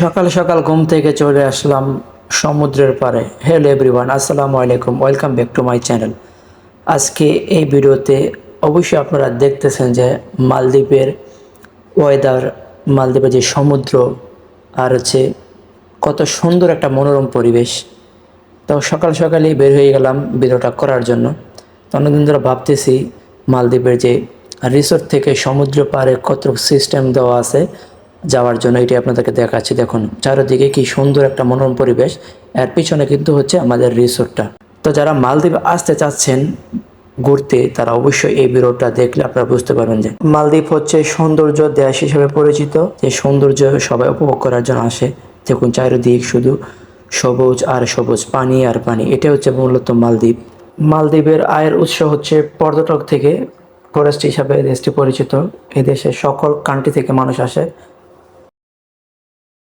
সকাল সকাল ঘুম থেকে চলে আসলাম সমুদ্রের পাড়ে। হ্যালো এভরিওয়ান আসসালামু আলাইকুম welcome back to my channel আজকে এই ভিডিওতে অবশ্যই আপনারা দেখতেছেন যে মালদ্বীপের ওয়েদার মালদ্বীপের যে সমুদ্র আর হচ্ছে কত সুন্দর একটা মনোরম পরিবেশ। তো সকাল সকালেই বের হয়ে গেলাম ভিডিওটা করার জন্য। তো অনেকদিন ধরে ভাবতেছি মালদ্বীপের যে রিসোর্ট থেকে সমুদ্র পাড়ে কত সিস্টেম দেওয়া আছে যাওয়ার জন্য এটি আপনাদেরকে দেখাচ্ছি। দেখুন, চারিদিকে কি সুন্দর একটা মনোরম পরিবেশ। এর পিছনে কিন্তু হচ্ছে আমাদের রিসোর্টটা। তো যারা মালদ্বীপ আসতে চাচ্ছেন ঘুরতে, তারা অবশ্যই এই ভিডিওটা দেখলে আপনারা বুঝতে পারবেন যে মালদ্বীপ হচ্ছে সৌন্দর্য দেশ হিসেবে পরিচিত। যে সৌন্দর্য সবাই উপভোগ করার জন্য আসে। দেখুন, চারিদিক শুধু সবুজ আর সবুজ, পানি আর পানি। এটা হচ্ছে মূলত মালদ্বীপ। মালদ্বীপের আয়ের উৎস হচ্ছে পর্যটক থেকে ফরেস্ট হিসাবে দেশটি পরিচিত। এই দেশে সকল কান্ট্রি থেকে মানুষ আসে।